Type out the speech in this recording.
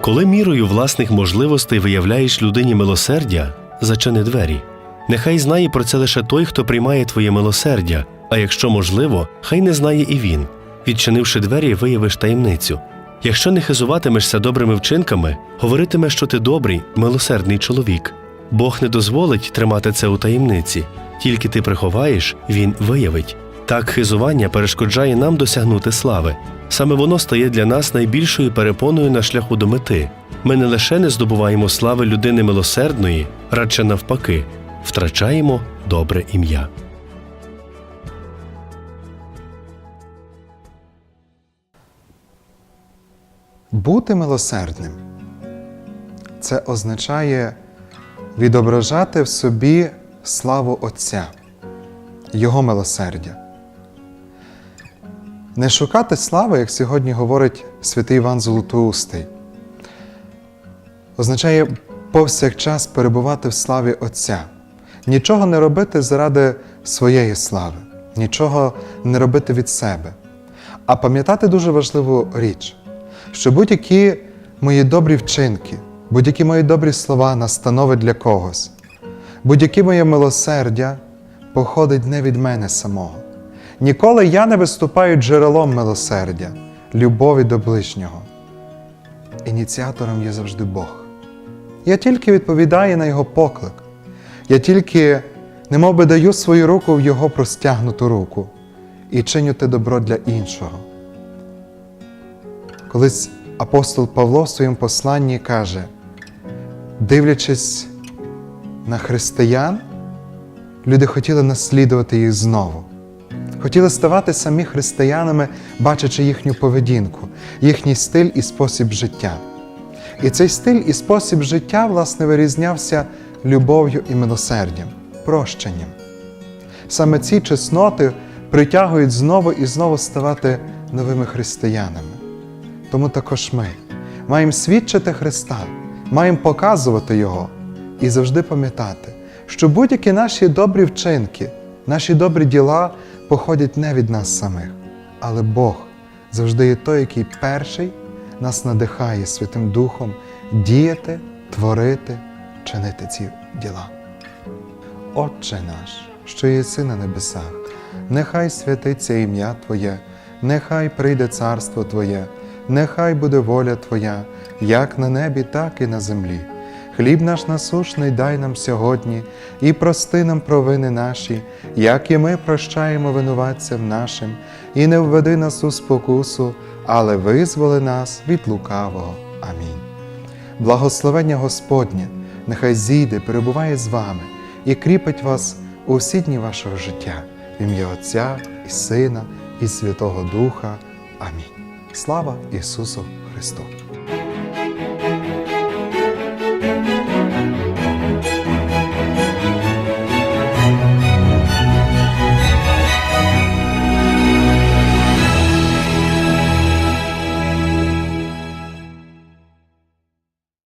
Коли мірою власних можливостей виявляєш людині милосердя, зачини двері. Нехай знає про це лише той, хто приймає твоє милосердя, а якщо можливо, хай не знає і він. Відчинивши двері, виявиш таємницю. Якщо не хизуватимешся добрими вчинками, говоритимеш, що ти добрий, милосердний чоловік. Бог не дозволить тримати це у таємниці. Тільки ти приховаєш, він виявить. Так хизування перешкоджає нам досягнути слави. Саме воно стає для нас найбільшою перепоною на шляху до мети. Ми не лише не здобуваємо слави людини милосердної, радше навпаки, втрачаємо добре ім'я. Бути милосердним це означає відображати в собі славу Отця, Його милосердя. Не шукати слави, як сьогодні говорить святий Іван Золотоустий, означає повсякчас перебувати в славі Отця, нічого не робити заради своєї слави, нічого не робити від себе, а пам'ятати дуже важливу річ що будь-які мої добрі вчинки, будь-які мої добрі слова, настанови для когось, будь-яке моє милосердя походить не від мене самого. Ніколи я не виступаю джерелом милосердя, любові до ближнього. Ініціатором є завжди Бог. Я тільки відповідаю на Його поклик. Я тільки немов би даю свою руку в Його простягнуту руку і чиню те добро для іншого. Колись апостол Павло в своєму посланні каже, дивлячись на християн, люди хотіли наслідувати їх знову. Хотіли ставати самі християнами, бачачи їхню поведінку, їхній стиль і спосіб життя. І цей стиль і спосіб життя, власне, вирізнявся любов'ю і милосердям, прощенням. Саме ці чесноти притягують знову і знову ставати новими християнами. Тому також ми маємо свідчити Христа, маємо показувати Його і завжди пам'ятати, що будь-які наші добрі вчинки, наші добрі діла походять не від нас самих, але Бог завжди є той, який перший нас надихає Святим Духом діяти, творити, чинити ці діла. Отче наш, що єси на небесах, нехай святиться ім'я Твоє, нехай прийде царство Твоє нехай буде воля Твоя, як на небі, так і на землі. Хліб наш насушний дай нам сьогодні і прости нам провини наші, як і ми прощаємо винуватцям нашим, і не введи нас у спокусу, але визволи нас від лукавого. Амінь. Благословення Господнє, нехай зійде, перебуває з вами і кріпить вас у всі дні вашого життя, в ім'я Отця і Сина, і Святого Духа. Амінь. Слава Ісусу Христу!